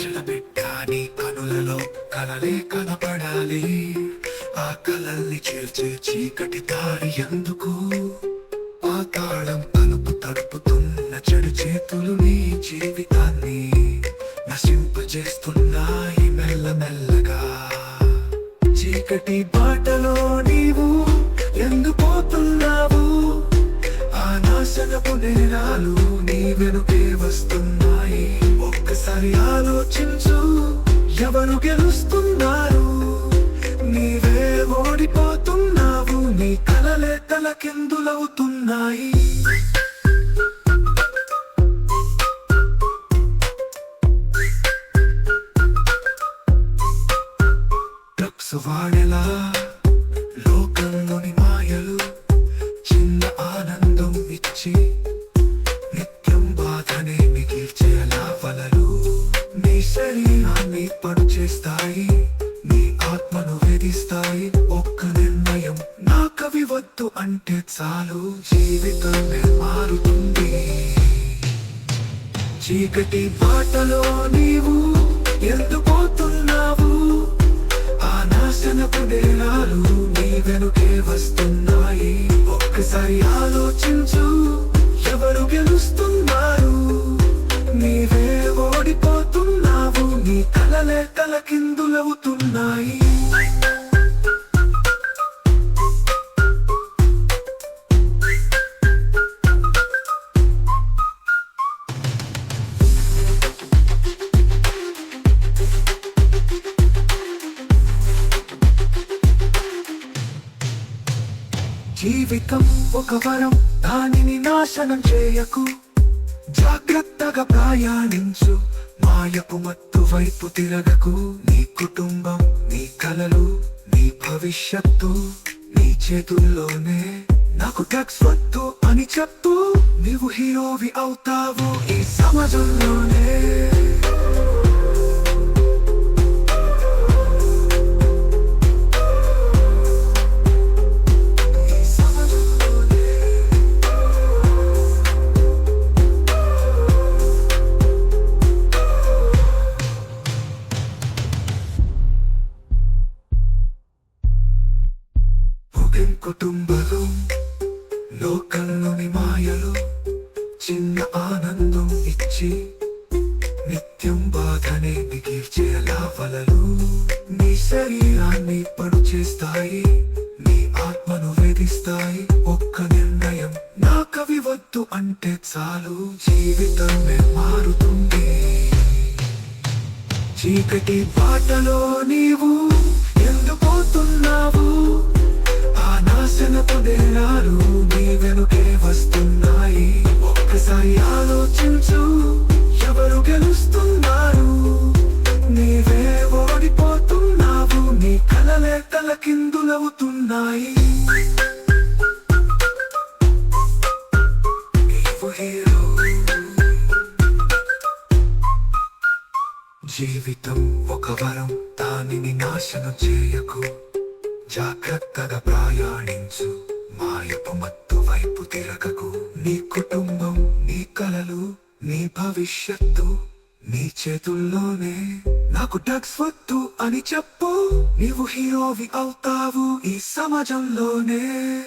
చిలబిడ్డ కనులలో కలలే కనపడాలి. ఆ కలల్ని చేర్చే చీకటి దారి ఎందుకు? ఆ తాళం తలుపు తడుపుతున్న చెడు చేతులు నీ జీవితాన్ని నశింపజేస్తున్నాయి మెల్లమెల్లగా చీకటి బాటలో నీవు ఎందుపోతున్నావు ఆ నాశనపు నేరాలు నీ వెనుకే వస్తున్నాయి. ఒక్కసారి ఆలోచించు ఎవరు గెలుస్తున్నారు? నీవే ఓడిపోతున్నావు నీ కలలే తలకిందులవుతున్నాయి? డ్రగ్స్ వాడెలా లోకంలోని మాయలు చిన్న ఆనందం ఇచ్చి పడు నీ ఆత్మను వేధిస్తాయి ఒక్క నిర్ణయం నా కవి వద్దు అంటే చాలు. జీవితమే మారుతుంది. చీకటి బాటలో నీవు ఎందుపోతున్నావు పోతున్నావు? తలకిందులవుతున్నాయి జీవితం ఒక వరం దానిని నాశనం చేయకు. జాగ్రత్తగా ప్రయాణించు మాయపు మత్తు వైపు తిరగకు. నీ కుటుంబం నీ కలలు నీ భవిష్యత్తు నీ చేతుల్లోనే నాకు డ్రగ్స్ వద్దు అని చెప్తూ నీవు హీరోవి అవుతావు ఈ సమాజంలోనే. పొగం కుటుంబలు లోకంలోని మాయలు చిన్న ఆనందం ఇచ్చి నిత్యం బాధనే మిగిల్చేలా వలలు నీ శరీరాన్ని పడు చేస్తాయి నీ ఆత్మను వేధిస్తాయి. ఒక్క నిర్ణయం నా కవి వద్దు అంటే చాలు జీవితమే మారుతుంది. చీకటి బాటలో నీవు ఒక్కసారి ఆలోచించు ఎవరు గెలుస్తున్నారు? నీవే ఓడిపోతున్నావు నీ కలలే తలకిందులవుతున్నాయి. కిందులవుతున్నాయి జీవితం ఒక వరం దానిని నాశనం చేయకు. జాగ్రత్తగా ప్రయాణించు. మాయపు మత్తు వైపు తిరగకు. నీ కుటుంబం నీ కలలు నీ భవిష్యత్తు నీ చేతుల్లోనే. నాకు డ్రగ్స్ వద్దు అని చెప్పు. నీవు హీరోవి అవుతావు ఈ సమాజంలోనే.